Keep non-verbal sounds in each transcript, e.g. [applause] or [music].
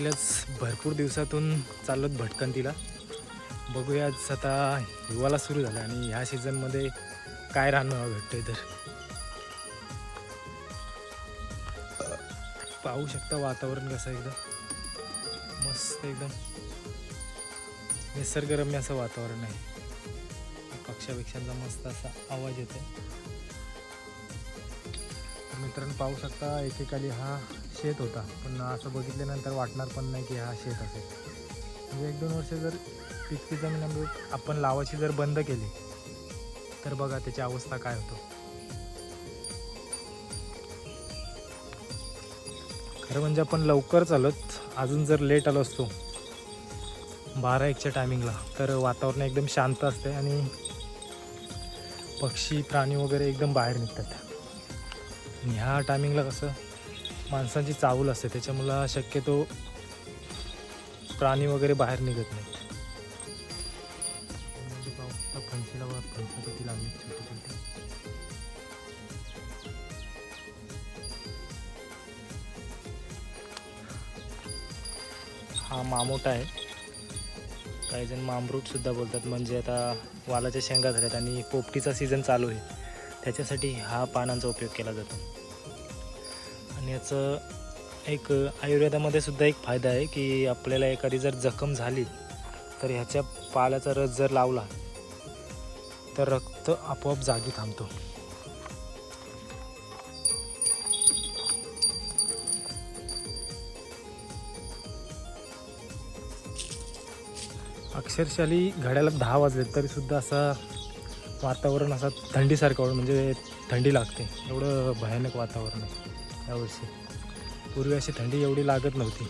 झाल्याच भरपूर दिवसातून चाललोत भटकंतीला बघूया आज आता हिवाळा सुरू झाला आणि ह्या सीझनमध्ये काय राहणं भेटतंय तर? पाहू शकता वातावरण कसं एकदम. मस्त एकदम. निसर्गरम्य असं वातावरण आहे. पक्षापेक्षांचा मस्त असा आवाज येतो मित्रांनो पाहू शकता एकेकाली हा शेत होता. पण असं बघितल्यानंतर वाटणार पण नाही की हा शेत असेल. म्हणजे एक दोन वर्ष जर तितकी जमीन आपण लावायची जर बंद केली तर बघा त्याची अवस्था काय होतो. खरं म्हणजे आपण लवकर चालत अजून जर लेट आलो असतो बारा एकच्या टायमिंगला तर वातावरण एकदम शांत असते आणि पक्षी प्राणी वगैरे एकदम बाहेर निघतात. आणि ह्या टायमिंगला कसं माणसांची चावल असते त्याच्यामुळं शक्यतो प्राणी वगैरे बाहेर निघत नाही म्हणजे फणशीला किती लागली छोटी छोटी. हा मामोटा आहे. काही जण मामरूट सुद्धा बोलतात म्हणजे आता वालाच्या शेंगा झाल्यात आणि पोपटीचा सीझन चालू आहे. त्याच्यासाठी हा पानांचा उपयोग केला जातो. आणि याचं एक आयुर्वेदामध्ये सुद्धा एक फायदा आहे की आपल्याला एखादी जर जखम झाली तर ह्याच्या पाल्याचा रस जर लावला तर रक्त आपोआप जागी थांबतो. अक्षरशाली घड्याला दहा वाजले तरी सुद्धा असा वातावरण असा थंडीसारखं म्हणजे थंडी लागते. एवढं भयानक वातावरण आहे. यावर्षी. पूर्वी अशी थंडी एवढी लागत नव्हती.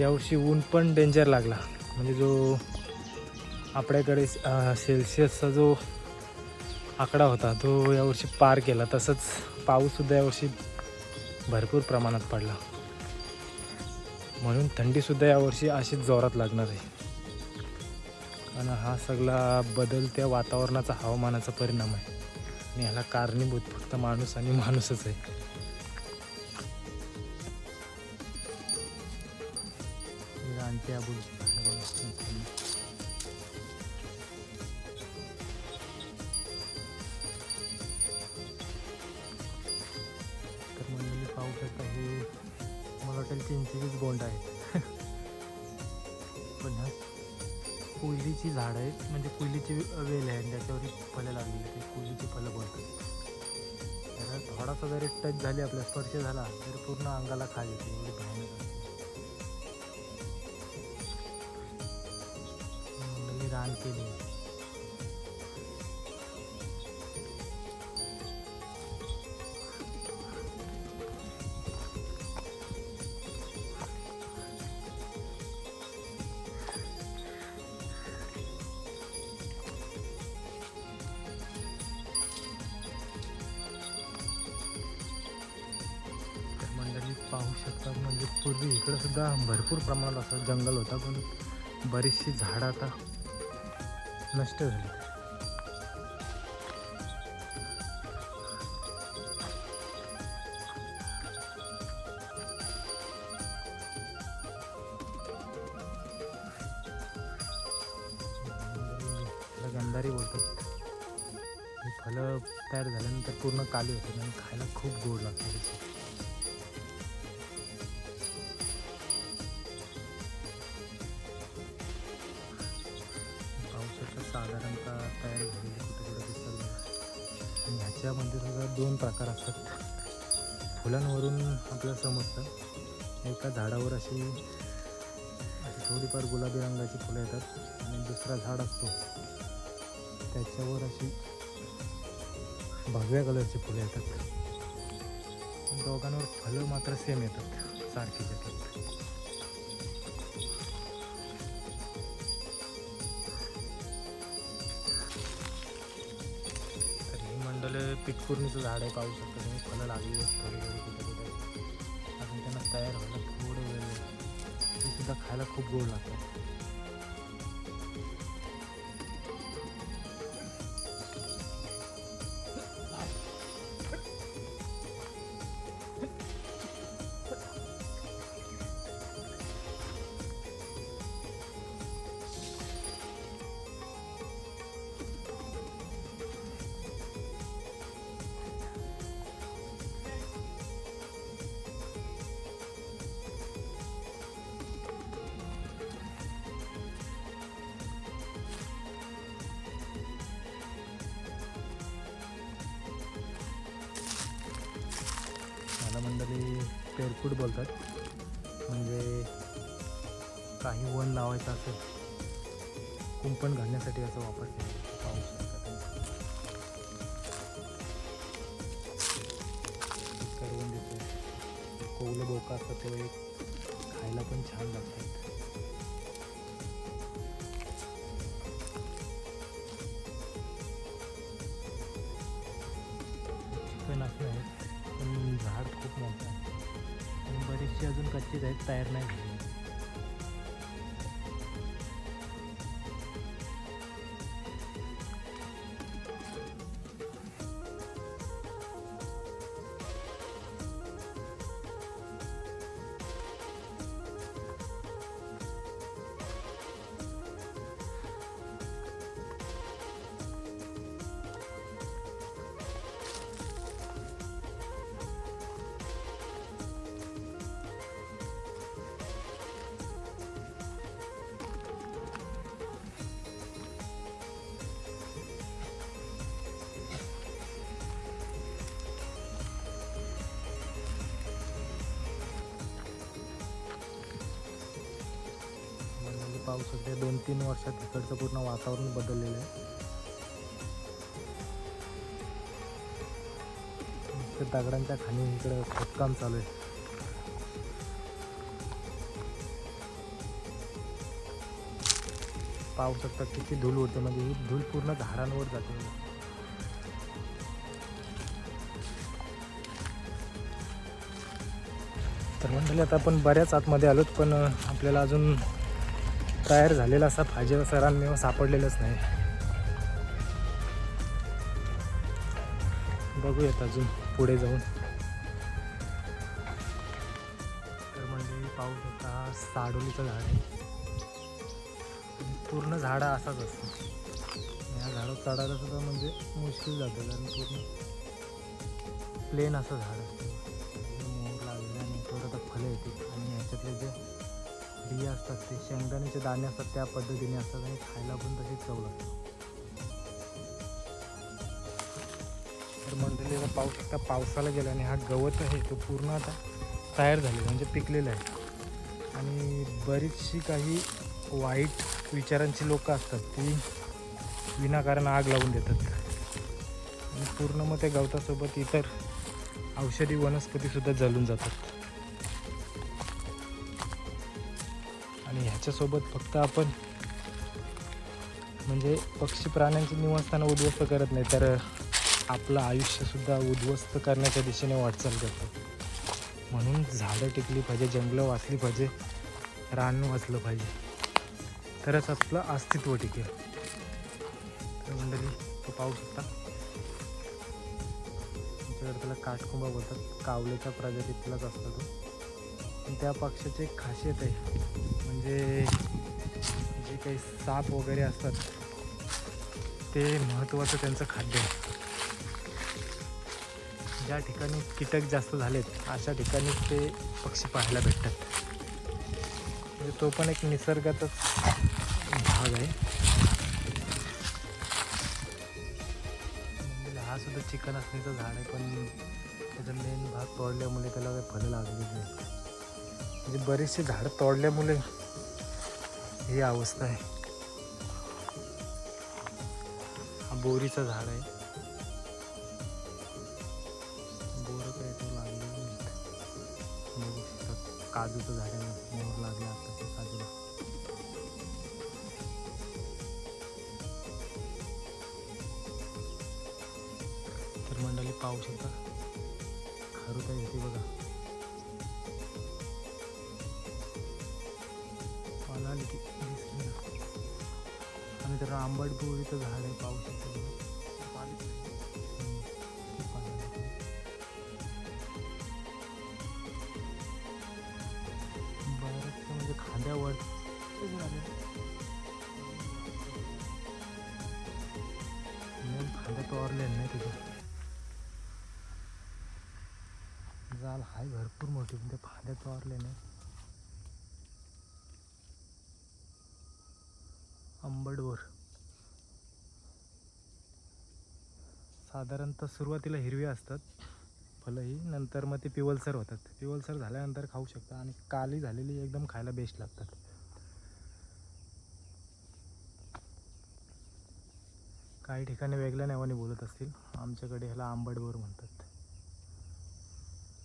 यावर्षी ऊन पण डेंजर लागला. म्हणजे जो आपल्याकडे सेल्सिअसचा जो आकडा होता तो यावर्षी पार केला. तसंच पाऊससुद्धा यावर्षी भरपूर प्रमाणात पडला. म्हणून थंडीसुद्धा यावर्षी अशीच जोरात लागणार आहे. आणि हा सगळा बदलत्या वातावरणाचा हवामानाचा परिणाम आहे. आणि ह्याला कारणीभूत फक्त माणूस आणि माणूसच आहे. हे रानटी तर पाहू शकता हे मला वाटेल चिंचेचीच गोंड आहेत [laughs] पण ह्या कोयलीची झाडं आहेत म्हणजे कोयलीची वेल आहे आणि त्याच्यावर फळं लागलेली ते कोयलीची फळं बोलतात. त्याला थोडासा जरी टच झाली आपला स्पर्श झाला तर पूर्ण अंगाला खा येते एवढी भयानक. असते. मंडळी पाहू शकतात म्हणजे पूर्वी इकडं सुद्धा भरपूर प्रमाणात असं जंगल होता पण बरीचशी झाडं आता नष्ट झाली. गंधारी बोलतात फळं तयार झाल्यानंतर पूर्ण काली होते आणि खायला खूप गोड लागते. त्या आणि दोन प्रकार असतात. फुलांवरून आपल्याला समजतं. एका झाडावर अशी अशी थोडीफार गुलाबी रंगाची फुलं येतात आणि दुसरा झाड असतो. त्याच्यावर अशी भगव्या कलरची फुलं येतात. दोघांवर फळं मात्र सेम येतात. सारखीच येतात. तर ही पिटकुर्णीचं झाड आहे पाहू शकता तुम्ही. फळं लागली आहेत थोडी त्यांना तयार व्हायला थोडे वेळ लागतो. सुद्धा खायला खूप गोड लागतात टेरकूट बोलतात. म्हणजे काही वन लावायचं असेल कुंपण घालण्यासाठी याचा वापर केला. पाहू शकता तुम्ही. करवंद कोवलं बोका असतात ते एक खायला पण छान लागतात. चिकन असं आहे. पण झाड खूप मोठं आहे. आणि बरेचसे अजून कच्चेच आहेत तयार नाही पाहू शकते दोन तीन वर्षात इकडचं पूर्ण वातावरण बदललेलं आहे. तर दगडांच्या खाणी इकडं खोदकाम चालू आहे. पाहू शकता किती धूल उडते म्हणजे ही धूल पूर्ण धारांवर जाते. तर मंडळी आता आपण बऱ्याच आतमध्ये आलोत पण आपल्याला अजून तयार झालेला असा भाजी सरांमेव सापडलेलंच नाही. बघूयात अजून पुढे जाऊन. तर म्हणजे पाहू शकता हा साडोलीचं झाड आहे. पूर्ण झाडा असाच असतो. या झाडावर चढायला सुद्धा म्हणजे मुश्किल जातं कारण पूर्ण प्लेन असं झाड असतं मोर लागलेलं आणि थोडं तर फलं येते. आणि ह्याच्यातले जे बिया असतात ते शेंगदाण्याचे दाणे असतात त्या पद्धतीने असतात आणि खायला पण तशी चव लागते. तर पाऊस आता पाहू शकता पावसाला गेला आणि हा गवत आहे तो पूर्ण आता तयार झालेला म्हणजे पिकलेला आहे. आणि बरीचशी काही वाईट विचारांची लोक असतात ती विनाकारण आग लावून देतात. आणि पूर्ण मग त्या गवतासोबत इतर औषधी वनस्पतीसुद्धा जळून जातात. ह्याच्यासोबत फक्त आपण म्हणजे पक्षी प्राण्यांची निवासस्थानं उद्ध्वस्त करत नाही तर आपलं आयुष्यसुद्धा उद्ध्वस्त करण्याच्या दिशेने वाटचाल करतो. म्हणून झाडं टिकली पाहिजे जंगलं वाचली पाहिजे रान वाचलं पाहिजे. तरच आपलं अस्तित्व टिकेल. तर मंडळी तो पाहू शकता. त्याला काटकुंबा बोलतात कावलेच्या प्रजातीतलाच असतो तो. त्या पक्षाची एक खासियत आहे. म्हणजे जे काही साप वगैरे असतात ते महत्त्वाचं त्यांचं खाद्य आहे. ज्या ठिकाणी कीटक जास्त झालेत अशा ठिकाणी ते पक्षी पाहायला भेटतात. म्हणजे तो पण एक निसर्गाचाच भाग आहे. म्हणजे हा सुद्धा चिकन असण्याचं झाड आहे पण त्याचा मेन भाग तोडल्यामुळे त्याला काही फळं लागलेली नाही म्हणजे बरेचसे झाडं तोडल्यामुळे ही अवस्था आहे. हा बोरीचं झाड आहे. बोरं काय तो लागलेलं नाही काजूचं झाड आहे. मोर लागले आता ते काजूला. तर मंडळी पाहू शकता खारुता येते बघा. पाला आली ती दिसली ना आणि तर आंबट बोरीचं झाड आहे पावसाचं बरंचसं म्हणजे खांद्यावर. मेन खांद्यात ओरले नाही तिथे जाल हाय भरपूर मोठी पण ते फांद्यात ओरले नाही. आंबडवर साधारणतः सुरुवातीला हिरवी असतात फलंही. नंतर मग ते पिवलसर होतात. पिवलसर झाल्यानंतर खाऊ शकता आणि काली झालेली एकदम खायला बेस्ट लागतात. काही ठिकाणी वेगळ्या नावाने बोलत असतील. आमच्याकडे ह्याला आंबडवर म्हणतात.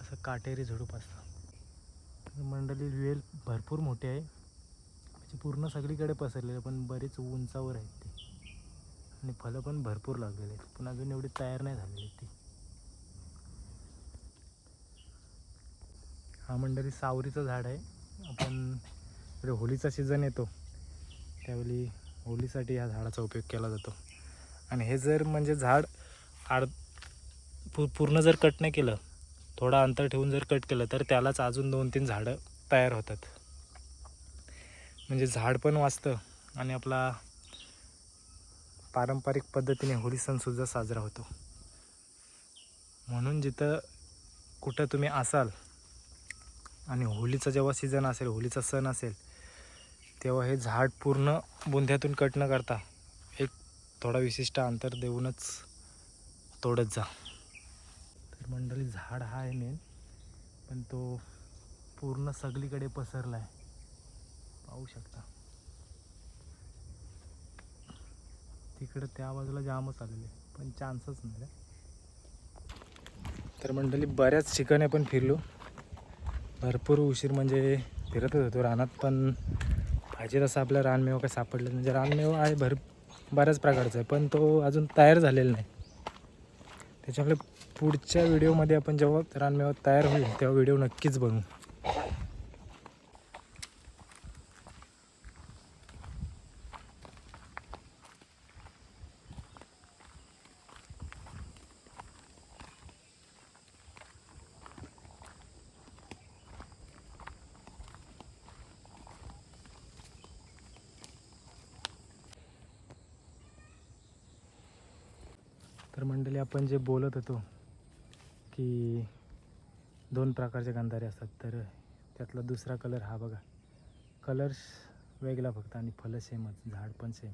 असं काटेरी झुडूप असतं. मंडळी वेल भरपूर मोठी आहे. म्हणजे पूर्ण सगळीकडे पसरलेले पण बरेच उंचावर आहेत ते. आणि फळं पण भरपूर लागलेली आहेत. पण अजून एवढी तयार नाही झालेली ती. हा मंडळी सावरीचं झाड आहे. आपण इकडे होलीचा सीझन येतो. त्यावेळी होलीसाठी ह्या झाडाचा उपयोग केला जातो. आणि हे जर म्हणजे झाड आड पू पूर्ण जर कट नाही केलं थोडा अंतर ठेवून जर कट केलं तर त्यालाच अजून दोन तीन झाडं तयार होतात. म्हणजे झाड पण वाचतं आणि आपला पारंपरिक पद्धतीने होळी सणसुद्धा साजरा होतो. म्हणून जिथं कुठं तुम्ही असाल आणि होलीचा जेव्हा सीझन असेल होलीचा सण असेल तेव्हा हे झाड पूर्ण बुंध्यातून कट न करता एक थोडा विशिष्ट अंतर देऊनच तोडत जा. तर मंडळी झाड हा आहे मेन पण तो पूर्ण सगळीकडे पसरला आहे पाहू शकता. तिकडं त्या बाजूला जामच आलेले पण चान्सच नाही तर मंडळी बऱ्याच ठिकाणी आपण फिरलो. भरपूर उशीर म्हणजे फिरतच होतो रानात पण पाहिजे तसं आपला रानमेवा काय सापडला म्हणजे रानमेवा आहे भर बऱ्याच प्रकारचा आहे पण तो अजून तयार झालेला नाही. त्याच्यामुळे पुढच्या व्हिडिओमध्ये आपण जेव्हा रानमेवा तयार होईल तेव्हा व्हिडिओ नक्कीच बनवू तर मंडळी आपण जे बोलत होतो की दोन प्रकारचे गंधारे असतात तर त्यातला दुसरा कलर हा बघा. कलर्स वेगळा फक्त आणि फलं सेमच झाड पण सेम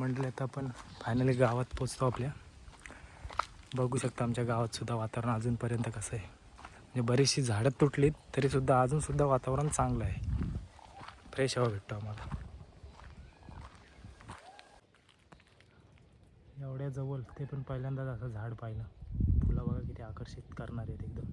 मंडळी आता आपण फायनली गावात पोचतो आपल्या. बघू शकता आमच्या गावातसुद्धा वातावरण अजूनपर्यंत कसं आहे. म्हणजे बरीचशी झाडं तुटलीत तरीसुद्धा अजूनसुद्धा वातावरण चांगलं आहे. फ्रेश हवा भेटतो आम्हाला. एवढ्या जवळ ते पण पहिल्यांदाच असं झाड पाहिलं. फुलं बघा किती आकर्षित करणार आहेत एकदम.